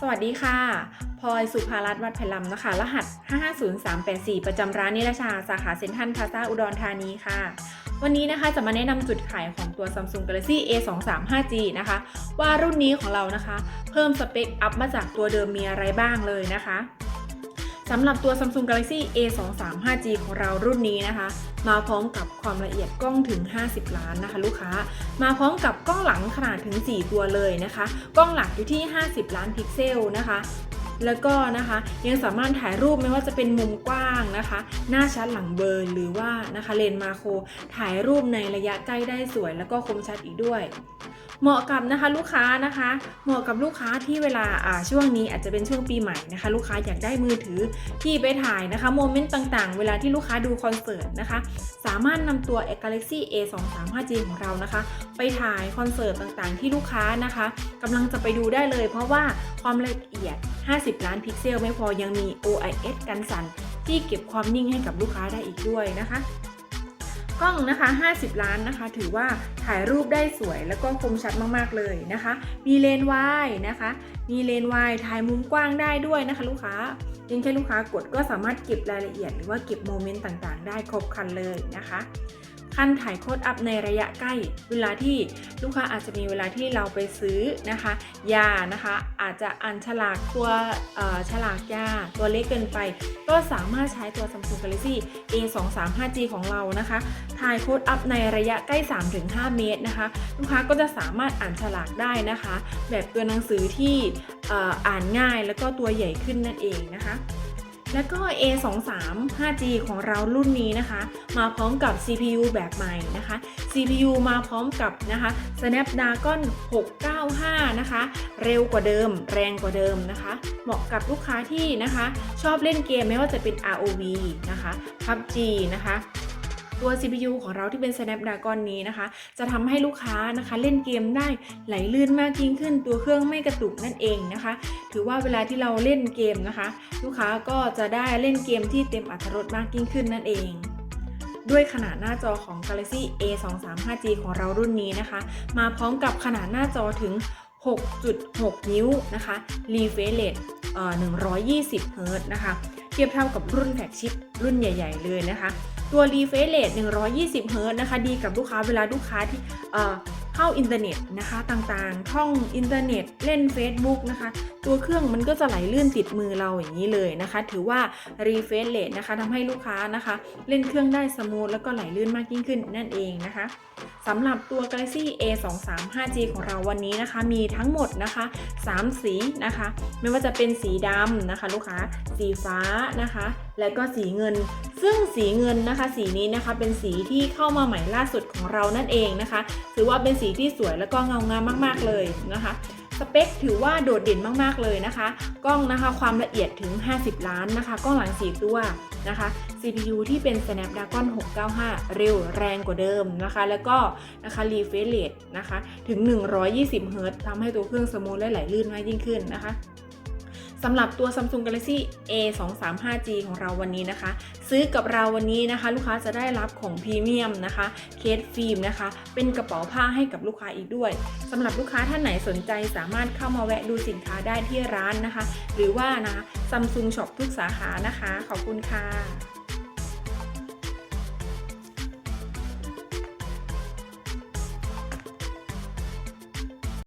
สวัสดีค่ะพลอยสุภารัตน์วัดไผ่ลำนะคะ รหัส 550384 ประจำร้านนิรชา สาขาเซ็นทรัลพลาซาอุดรธานีค่ะ วันนี้นะคะจะมาแนะนำจุดขายของตัว Samsung Galaxy A23 5G นะคะ ว่ารุ่นนี้ของเรานะคะ เพิ่มสเปคอัพมาจากตัวเดิมมีอะไรบ้างเลยนะคะ สำหรับตัว Samsung Galaxy A23 5G ของเรารุ่นนี้นะคะ มาพร้อมกับความละเอียดกล้องถึง 50 ล้านนะคะ ลูกค้า มาพร้อมกับกล้องหลังขนาดถึง 4 ตัวเลยนะคะ กล้องหลักอยู่ที่ 50 ล้านพิกเซลนะคะ แล้วก็นะคะยังสามารถถ่ายรูปไม่ว่าจะเป็นมุมกว้างนะคะ หน้าชัดหลังเบลอร์หรือว่านะคะเลนส์มาโครถ่ายรูปในระยะใกล้ได้สวย แล้วก็คมชัดอีกด้วยเหมาะกับนะคะลูกค้านะคะ เหมาะกับลูกค้าที่เวลาอ่าช่วงนี้อาจจะเป็นช่วงปีใหม่นะคะ ลูกค้าอยากได้มือถือที่ไปถ่ายนะคะโมเมนต์ต่างๆ เวลาที่ลูกค้าดูคอนเสิร์ตนะคะ สามารถนำตัว Galaxy A23 5G ของเรานะคะ ไปถ่ายคอนเสิร์ตต่างๆ ที่ลูกค้านะคะกำลังจะไปดูได้เลย เพราะว่าความละเอียด 50 ล้านพิกเซลไม่พอยังมี OIS กันสั่นที่เก็บความนิ่งให้กับลูกค้าได้อีกด้วยนะคะ กล้องนะคะ 50 ล้านนะคะ ถือว่าถ่ายรูปได้สวยแล้วก็คมชัดมากๆเลยนะคะ มีเลนส์วายนะคะ มีเลนส์วายถ่ายมุมกว้างได้ด้วยนะคะลูกค้าเพียงแค่ลูกค้ากดก็สามารถเก็บรายละเอียดหรือว่าเก็บโมเมนต์ต่างๆ ได้ครบครันเลยนะคะ ขั้นถ่ายโค้ดอัพในระยะใกล้ เวลาที่ลูกค้าอาจจะมีเวลาที่เราไปซื้อนะคะ ยานะคะอาจจะอ่านฉลากตัวฉลากยาตัวเล็กเกินไป ก็สามารถใช้ตัว Samsung Galaxy A23 5G ของเรานะคะถ่ายโค้ดอัพในระยะใกล้ 3-5 เมตรนะคะ ลูกค้าก็จะสามารถอ่านฉลากได้นะคะ แบบตัวหนังสือที่อ่านง่ายแล้วก็ตัวใหญ่ขึ้นนั่นเองนะคะ แล้วก็ A23 5G ของเรารุ่นนี้นะคะ มาพร้อมกับ CPU แบบใหม่นะคะ CPU มาพร้อมกับนะคะ Snapdragon 695 นะคะ เร็วกว่าเดิม แรงกว่าเดิมนะคะ เหมาะกับลูกค้าที่นะคะ ชอบเล่นเกมไม่ว่าจะเป็น ROV นะคะ PUBG นะคะ ตัว CPU ของเราที่เป็น Snapdragon นี้นะคะ จะทำให้ลูกค้านะคะเล่นเกมได้ไหลลื่นมากยิ่งขึ้น ตัวเครื่องไม่กระตุกนั่นเองนะคะ ถือว่าเวลาที่เราเล่นเกมนะคะ ลูกค้าก็จะได้เล่นเกมที่เต็มอรรถรสมากยิ่งขึ้นนั่นเองด้วยขนาดหน้าจอของ Galaxy A23 5G ของเรารุ่นนี้นะคะ มาพร้อมกับขนาดหน้าจอถึง 6.6 นิ้วนะคะ refresh rate เอ่อ120เฮิรตนะคะ เทียบเท่ากับรุ่นแฟกชิพรุ่นใหญ่ ๆ เลยนะคะ ตัว refresh rate 120เฮิรตนะคะ ดีกับลูกค้าเวลาลูกค้าที่เอ่อเข้าอินเทอร์เน็ตนะคะต่างๆ ท่องอินเทอร์เน็ตเล่น Facebook นะคะ ตัวเครื่องมันก็จะไหลลื่นติดมือเราอย่างนี้เลยนะคะ ถือว่า refresh rate นะคะทำให้ลูกค้านะคะ เล่นเครื่องได้สมูทแล้วก็ไหลลื่นมากยิ่งขึ้นนั่นเองนะคะสำหรับตัว Galaxy A23 5G ของเราวันนี้นะคะ มีทั้งหมดนะคะ 3 สีนะคะ ไม่ว่าจะเป็นสีดำนะคะ ลูกค้าสีฟ้านะคะและก็สีเงิน ซึ่งสีเงินนะคะ สีนี้นะคะเป็นสีที่เข้ามาใหม่ล่าสุดของเรานั่นเองนะคะ ถือว่าเป็นสีที่สวยแล้วก็เงางามมากๆเลยนะคะสเปคถือว่าโดดเด่นมากๆเลยนะคะ กล้องนะคะความละเอียดถึง 50 ล้านนะคะ กล้องหลัง4ตัวนะคะ CPU ที่เป็น Snapdragon 695 เร็วแรงกว่าเดิมนะคะ แล้วก็นะคะ refresh rate นะคะ ถึง 120เฮิรต์ทำให้ตัวเครื่องสมูทและไหลลื่นมากยิ่งขึ้นนะคะ สำหรับตัว Samsung Galaxy A23 5G ของเราวันนี้นะคะ ซื้อกับเราวันนี้นะคะ ลูกค้าจะได้รับของพรีเมียมนะคะ เคสฟิล์มนะคะ เป็นกระเป๋าผ้าให้กับลูกค้าอีกด้วยสำหรับลูกค้าท่านไหนสนใจสามารถเข้ามาแวะดูสินค้าได้ที่ร้านนะคะ หรือว่านะคะ Samsung Shop ทุกสาขานะคะ ขอบคุณค่ะ